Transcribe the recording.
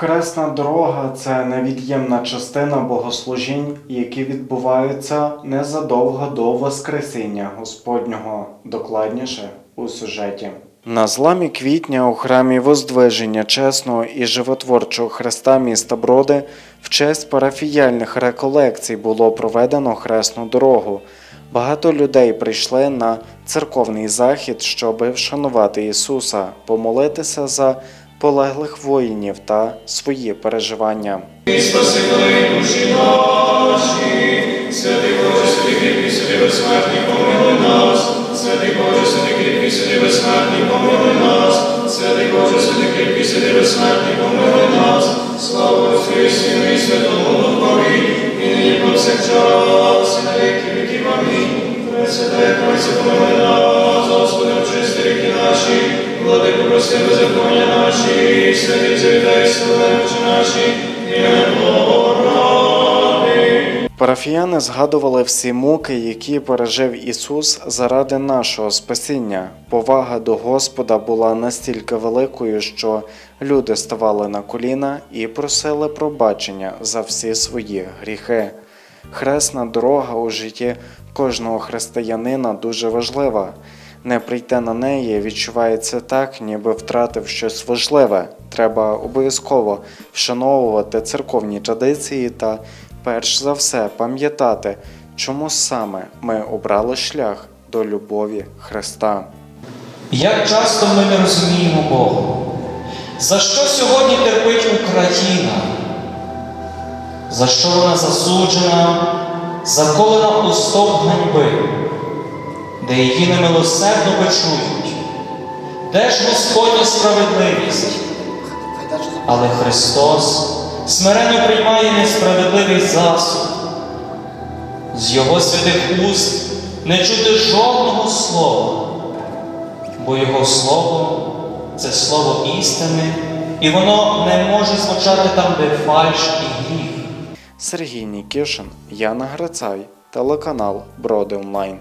Хресна дорога це невід'ємна частина богослужінь, які відбуваються незадовго до Воскресіння Господнього, докладніше у сюжеті. На зламі квітня у храмі Воздвиження чесного і животворчого Христа міста Броди в честь парафіяльних реколекцій було проведено хресну дорогу. Багато людей прийшли на церковний захід, щоб вшанувати Ісуса, помолитися за полеглих воїнів та свої переживання. Спаси душі наші, святий Боже, святий кріпкий, святий безсмертний, помилуй нас, святий Боже, святий кріпкий, святий безсмертний, помилуй нас, святий Боже, святий кріпкий, святий безсмертний, помилуй нас, слава Отцю і Сину і Святому Духові, і нині повсякчас, і на віки віків. Амінь. Пресвятая Тройця, помилуй нас, прости беззаконня наші, святий завітай, славичі наші, Парафіяни згадували всі муки, які пережив Ісус заради нашого спасіння. Повага до Господа була настільки великою, що люди ставали на коліна і просили пробачення за всі свої гріхи. Хресна дорога у житті кожного християнина дуже важлива. Не прийти на неї відчувається так, ніби втратив щось важливе. Треба обов'язково вшановувати церковні традиції та перш за все пам'ятати, чому саме ми обрали шлях до любові Христа. Як часто ми не розуміємо Бога? За що сьогодні терпить Україна? За що вона засуджена, заколена у стовп ганьби, де її немилосердно бичують? Де ж Господня справедливість? Але Христос смиренно приймає несправедливий засуд. З Його святих уст не чути жодного слова бо Його Слово це слово істини, і воно не може звучати там, де фальш і гріх. Сергій Нікішин, Яна Грицай, телеканал Броди Онлайн.